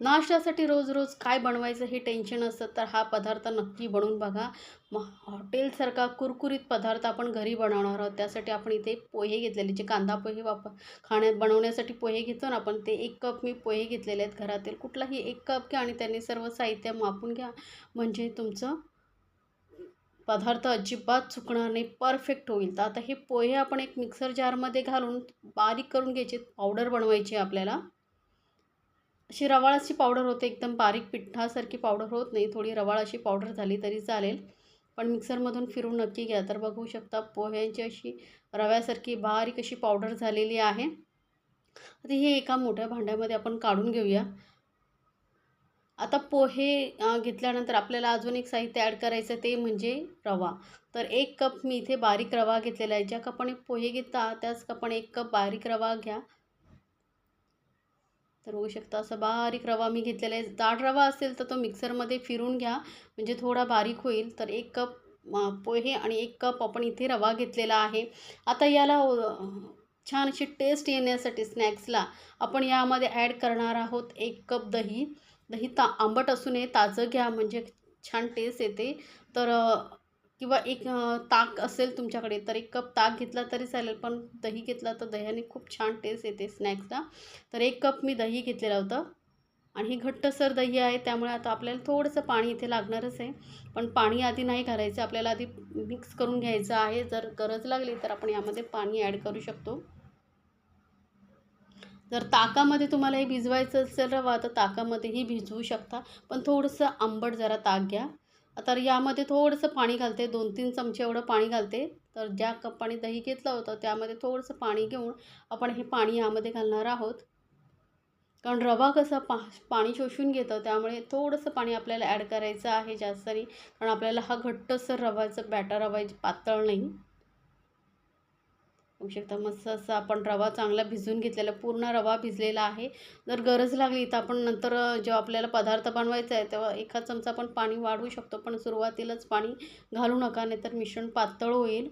नाश्त्यासाठी रोज रोज काय बनवायचं हे टेन्शन असतं तर हा पदार्थ नक्की बनवून बघा. मग हॉटेलसारखा कुरकुरीत पदार्थ आपण घरी बनवणार आहोत त्यासाठी आपण इथे पोहे घेतलेले जे कांदा पोहे वापर खाण्यात बनवण्यासाठी पोहे घेतो ना आपण ते एक कप मी पोहे घेतलेले आहेत घरातील. कुठलाही एक कप घ्या आणि त्यांनी सर्व साहित्य मापून घ्या. म्हणजे तुमचं पदार्थ अजिबात चुकणार नाही परफेक्ट होईल. तर आता हे पोहे आपण एक मिक्सर जारमध्ये घालून बारीक करून घ्यायचे पावडर बनवायची आपल्याला. अशी रवाळ अशी पावडर होते एकदम बारीक पिठासारखी पावडर होत नाही थोडी रवाळ अशी पावडर झाली तरी चालेल. पण मिक्सरमधून फिरून नक्की घ्या तर बघू शकता पोह्यांची अशी रव्यासारखी बारीक अशी पावडर झालेली आहे. आता हे एका मोठ्या भांड्यामध्ये आपण काढून घेऊया. आता पोहे घेतल्यानंतर आपल्याला अजून एक साहित्य ॲड करायचं ते म्हणजे रवा. तर एक कप मी इथे बारीक रवा घेतलेला आहे. ज्या कपाने पोहे घेता त्याच कपाने एक कप बारीक रवा घ्या. तर होऊ शकता. असं बारीक रवा मी घेतलेला आहे. जाड रवा असेल तर तो मिक्सरमध्ये फिरून घ्या. म्हणजे थोडा बारीक होईल. तर एक कप पोहे आणि एक कप आपण इथे रवा घेतलेला आहे. आता याला छान अशी टेस्ट येण्यासाठी स्नॅक्सला आपण यामध्ये ॲड करणार आहोत एक कप दही. दही ता आंबट असू नये ताजं घ्या. म्हणजे छान टेस्ट येते. तर किंवा एक ताक असेल तुमच्याकडे तर एक कप ताक घेतला तरी चालेल पण दही घेतला तर दह्याने खूप छान टेस्ट येते स्नॅक्सला तर एक कप मी दही घेतलेलं होतं. आणि ही घट्टसर दही आहे त्यामुळे आता आपल्याला थोडंसं पाणी इथे लागणारच आहे. पण पाणी आधी नाही घालायचं आपल्याला आधी मिक्स करून घ्यायचं आहे. जर गरज लागली तर आपण यामध्ये पाणी ॲड करू शकतो. जर ताकामध्ये तुम्हाला हे भिजवायचं असेल रवा तर ताकामध्येही भिजवू शकता. पण थोडंसं आंबट जरा ताक घ्या. तर यामध्ये थोडंसं पाणी घालते. दोन तीन चमचे एवढं पाणी घालते. तर ज्या कपाने दही घेतलं होतं त्यामध्ये थोडंसं पाणी घेऊन आपण हे पाणी यामध्ये घालणार आहोत. कारण रवा कसा पा पाणी शोषून घेतं त्यामुळे थोडंसं पाणी आपल्याला ॲड करायचं आहे जास्त नाही. कारण आपल्याला हा घट्टसर रवाचं बॅटर रवायची पातळ नाही. बघू शकता. मस्त असं आपण रवा चांगला भिजून घेतलेला पूर्ण रवा भिजलेला आहे. जर गरज लागली तर आपण नंतर जेव्हा आपल्याला पदार्थ बनवायचा आहे तेव्हा एका चमचा आपण पाणी वाढवू शकतो. पण सुरुवातीलाच पाणी घालू नका नाहीतर मिश्रण पातळ होईल.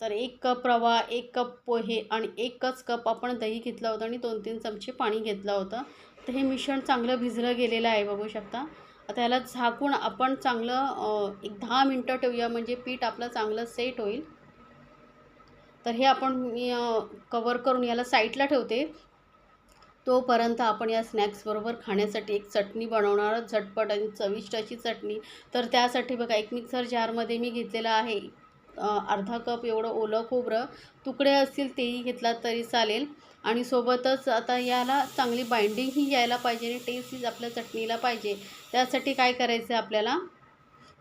तर एक कप रवा एक कप पोहे आणि एकच कप आपण दही घेतला होता आणि दोन तीन चमचे पाणी घेतलं होतं. तर हे मिश्रण चांगलं भिजलं गेलेलं आहे बघू शकता. आता ह्याला झाकून आपण चांगलं एक दहा मिनटं ठेवूया म्हणजे पीठ आपलं चांगलं सेट होईल. तर हे आपण मी कवर करून याला साईडला ठेवते. तोपर्यंत आपण या स्नॅक्सबरोबर खाण्यासाठी एक चटणी बनवणार आहोत. झटपट आणि चविष्ट अशी चटणी. तर त्यासाठी बघा एक मिक्सर जारमध्ये मी घेतलेला आहे. अर्धा कप एवढं ओलं खोबरं. तुकडे असतील तेही घेतलात तरी चालेल. आणि सोबतच आता याला चांगली बाइंडिंग ही यायला पाहिजे आणि टेस्ट ही आपल्या चटणीला पाहिजे. त्यासाठी काय करायचं आहे आपल्याला?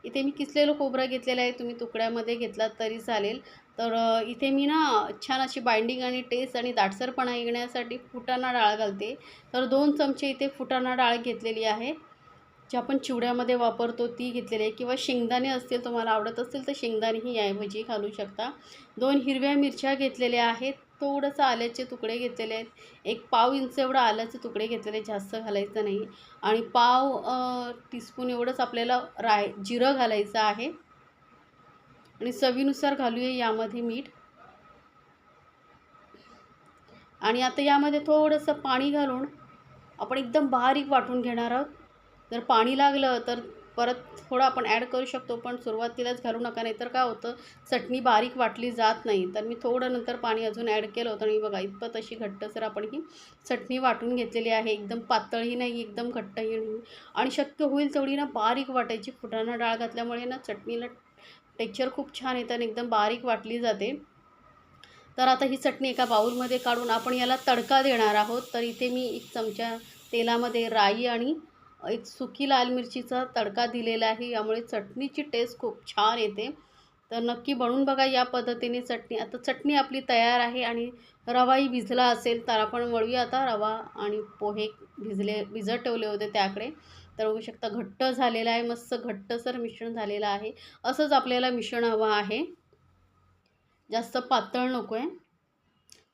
इथे मी किसलेलं खोबरं घेतलेलं आहे. तुम्ही तुकड्यामध्ये घेतलात तरी चालेल. तर इथे मी ना छान अशी बाइंडिंग आणि टेस्ट आणि दाटसरपणा येण्यासाठी फुटाणा डाळ घालते. तर दोन चमचे इथे फुटाणा डाळ घेतलेली आहे. जी आपण चिवड्यामध्ये वापरतो ती घेतलेली आहे. किंवा शेंगदाणे असतील तुम्हाला आवडत असतील तर शेंगदाणेही याऐवजी घालू शकता. दोन हिरव्या मिरच्या घेतलेल्या आहेत. थोडंसं आल्याचे तुकडे घेतलेले आहेत. एक पाव इंच एवढं आल्याचे तुकडे घेतलेले जास्त घालायचं नाही. आणि पाव टीस्पून एवढंच आपल्याला राय जिरं घालायचं आहे. आणि चवीनुसार घालूया यामध्ये मीठ. आणि आता यामध्ये थोडंसं पाणी घालून आपण एकदम बारीक वाटून घेणार आहोत. जर पाणी लागलं तर परत थोडं आपण ॲड करू शकतो पण सुरुवातीलाच घालू नका नाही तर काय होतं चटणी बारीक वाटली जात नाही. तर मी थोडं नंतर पाणी अजून ॲड केलं होतं आणि बघा इतपत अशी घट्ट सर आपण ही चटणी वाटून घेतलेली आहे. एकदम पातळही नाही एकदम घट्टही नाही. आणि शक्य होईल तेवढी ना बारीक वाटायची. फुटाणा डाळ घातल्यामुळे ना चटणीला टेक्चर खूप छान येतं आणि एकदम बारीक वाटली जाते. तर आता ही चटणी एका बाऊलमध्ये काढून आपण याला तडका देणार आहोत. तर इथे मी एक चमचा तेलामध्ये राई आणि एक सुकी लाल मिरचीचा तडका दिलेला आहे. यामुळे चटणीची टेस्ट खूप छान येते. तर नक्की बनवून बघा या पद्धतीने चटणी. आता चटणी आपली तयार आहे आणि रवाही भिजला असेल तर आपण वळूया आता. रवा आणि पोहे भिजले भिजत ठेवले होते त्याकडे. तर बघू शकता घट्ट झालेलं आहे मस्त घट्टसर मिश्रण झालेलं आहे. असंच आपल्याला मिश्रण हवं आहे. जास्त पातळ नको आहे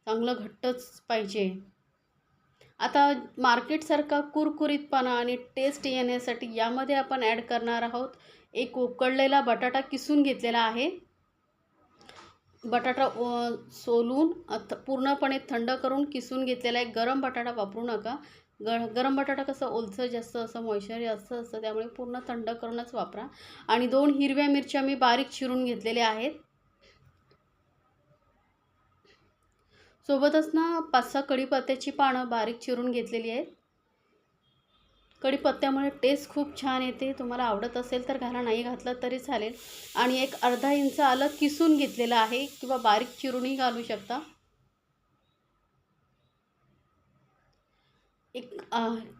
चांगलं घट्टच पाहिजे. आता मार्केटसारखा कुरकुरीतपणा आणि टेस्ट येण्यासाठी यामध्ये आपण ॲड करणार आहोत. एक उकळलेला बटाटा किसून घेतलेला आहे. बटाटा सोलून पूर्णपणे थंड करून किसून घेतलेला आहे गरम बटाटा वापरू नका. ग गरम बटाटा कसं ओलसर जास्त असं मॉइश्चर जास्त असतं त्यामुळे पूर्ण थंड करूनच वापरा. आणि दोन हिरव्या मिरच्या मी बारीक चिरून घेतलेल्या आहेत. सोबतच ना पाच सहा कढीपत्त्याची पानं बारीक चिरून घेतलेली आहेत. कढीपत्त्यामुळे टेस्ट खूप छान येते. तुम्हाला आवडत असेल तर घाला नाही घातलं तरी चालेल. आणि एक अर्धा इंच आलं किसून घेतलेलं आहे किंवा बारीक चिरूनही घालू शकता. एक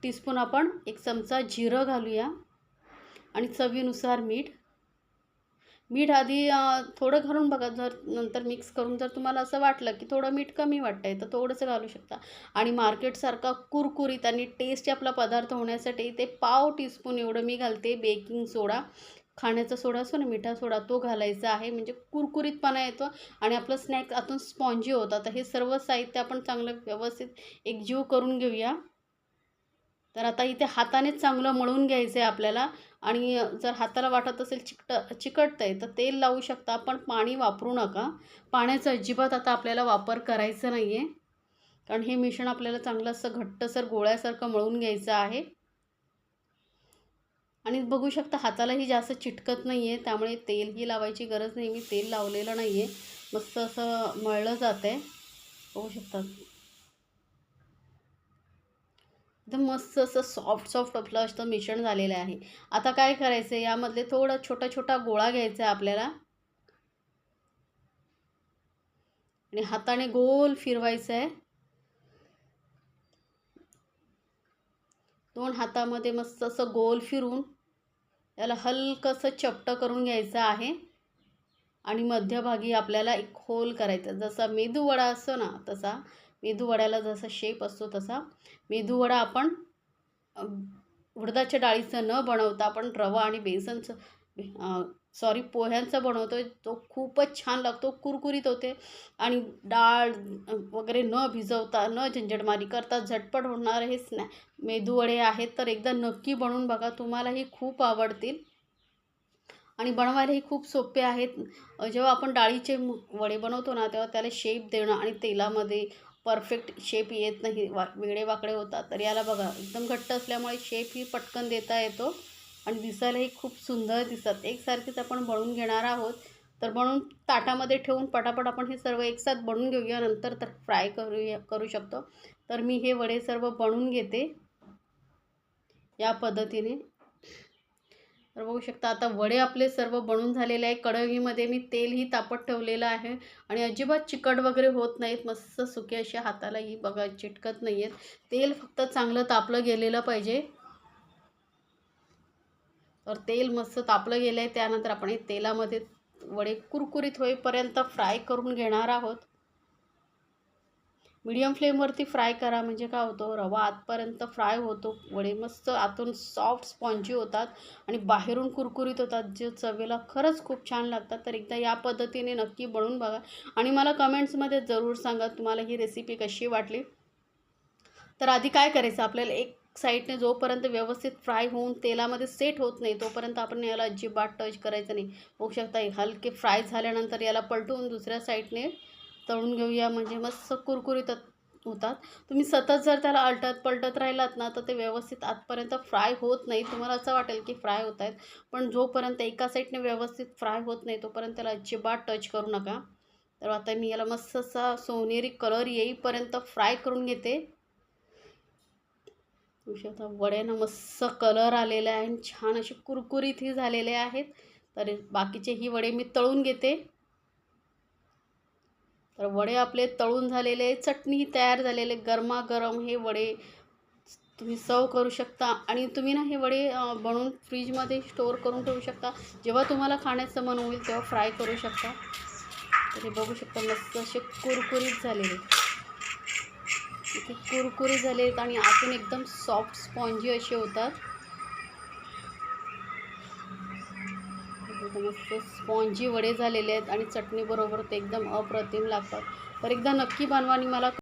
टीस्पून आपण एक चमचा जिरं घालूया. आणि चवीनुसार मीठ. मीठ आधी थोडं घालून बघा. जर नंतर मिक्स करून जर तुम्हाला असं वाटलं की थोडं मीठ कमी वाटतं आहे तर थोडंसं घालू शकता. आणि मार्केटसारखा कुरकुरीत आणि टेस्ट आपला पदार्थ होण्यासाठी ते पाव टीस्पून एवढं मी घालते. बेकिंग सोडा खाण्याचा सोडा असतो ना मिठा सोडा तो घालायचा आहे. म्हणजे कुरकुरीतपणा येतो. आणि आपलं स्नॅक आतून स्पॉन्जी होतात हे सर्व साहित्य आपण चांगलं व्यवस्थित एकजीव करून घेऊया. तर आता इथे हातानेच चांगलं मळून घ्यायचं आहे आपल्याला. आणि जर हाताला वाटत असेल चिकट चिकटतं आहे तर तेल लावू शकता पण पाणी वापरू नका. पाण्याचा अजिबात आता आपल्याला वापर करायचा नाही आहे कारण हे मिश्रण आपल्याला चांगलं असं घट्टसर गोळ्यासारखं मळून घ्यायचं आहे. आणि बघू शकता हातालाही जास्त चिटकत नाही आहे त्यामुळे तेलही लावायची गरज नाही. मी तेल लावलेलं नाही आहे मस्त असं मळलं जातं आहे बघू शकता. एकदम मस्त असं सॉफ्ट सॉफ्ट आपलं असं मिश्रण झालेलं आहे. आता काय करायचं? आहे यामधले थोडा छोटा छोटा गोळा घ्यायचा आहे आपल्याला. आणि हाताने गोल फिरवायचं आहे. दोन हातामध्ये मस्त असं गोल फिरून याला हलकंसं चपटं करून घ्यायचं आहे. आणि मध्यभागी आपल्याला एक होल करायचा जसा मेदूवडा असतो ना तसा मेदूवड्याला जसा शेप असतो तसा. मेदूवडा आपण उडदाच्या डाळीचं न बनवता आपण रवा आणि बेसनचं सॉरी पोह्यांचं बनवतो आहे तो खूपच छान लागतो कुरकुरीत होते. आणि डाळ वगैरे न भिजवता न झंझटमारी करता झटपट होणारे हे स्नॅ मेदूवडे आहेत. तर एकदा नक्की बनवून बघा. तुम्हालाही खूप आवडतील. आणि बनवायलाही खूप सोपे आहेत. जेव्हा आपण डाळीचे वडे बनवतो ना तेव्हा त्याला शेप देणं आणि तेलामध्ये परफेक्ट शेप येत नाही वा वेगळे वाकडे होतात. तर याला बघा एकदम घट्ट असल्यामुळे शेपही पटकन देता येतो आणि दिसायलाही खूप सुंदर दिसतात. एकसारखेच आपण बनवून घेणार आहोत. तर बनवून ताटामध्ये ठेवून पटापट आपण हे सर्व एकसाथ बनवून घेऊया. नंतर तर फ्राय करूया करू शकतो. तर मी हे वडे सर्व बनवून घेते या पद्धतीने. तर बघू शकता आता वडे आपले सर्व बनून झालेले आहे. कढईमध्ये मी तेलही तापत ठेवलेलं आहे आणि अजिबात चिकट वगैरे होत नाहीत. मस्त सुके असे हातालाही बघा चिटकत नाही आहेत तेल फक्त चांगलं तापलं गेलेलं पाहिजे. तर तेल मस्त तापलं गेलं आहे त्यानंतर आपण हे तेलामध्ये वडे कुरकुरीत होईपर्यंत फ्राय करून घेणार आहोत. मीडियम फ्लेमवरती फ्राय करा. म्हणजे काय होतं रवा आतपर्यंत फ्राय होतो. वडे मस्त आतून सॉफ्ट स्पॉन्जी होतात आणि बाहेरून कुरकुरीत होतात. जे चवेला खरंच खूप छान लागतात. तर एकदा या पद्धतीने नक्की बनवून बघा. आणि मला कमेंट्समध्ये जरूर सांगा तुम्हाला ही रेसिपी कशी वाटली. तर आधी काय करायचं? आपल्याला एक साईडने जोपर्यंत व्यवस्थित फ्राय होऊन तेलामध्ये सेट होत नाही तोपर्यंत आपण याला अजिबात टच करायचं नाही. होऊ शकता हलके फ्राय झाल्यानंतर याला पलटवून दुसऱ्या साईडने तळून घेऊया म्हणजे मस्त कुरकुरीत होतात. तुम्ही सतत जर त्याला अलटत पलटत राहिलात ना तर ते व्यवस्थित आतपर्यंत फ्राय होत नाही. तुम्हाला असं वाटेल की फ्राय होत आहेत पण जोपर्यंत एका साईडने व्यवस्थित फ्राय होत नाही तोपर्यंत त्याला अजिबात टच करू नका. तर आता मी याला मस्त असा सोनेरी कलर येईपर्यंत फ्राय करून घेते. आता वड्यानं मस्त कलर आलेला आहे आणि छान असे कुरकुरीतही झालेले आहेत. तर बाकीचे ही वडे मी तळून घेते. तर वडे आपले तळून झालेले चटणी तयार झालेले गरमागरम हे वडे तुम्ही सर्व करू शकता. आणि तुम्ही ना हे वडे बनवून फ्रीजमध्ये स्टोअर करून ठेवू शकता. जेव्हा तुम्हाला खाण्याचं मन होईल तेव्हा फ्राय करू शकता. तर हे बघू शकता मस्त असे कुरकुरीत झालेले. इथे कुरकुरीत झाले आहेत आणि आतून एकदम सॉफ्ट स्पॉन्जी असे होतात. मस्त मस्त स्पॉन्जी वडे झालेले आहेत आणि चटणीबरोबर ते एकदम अप्रतिम लागतात. तर एकदा नक्की बनवा आणि मला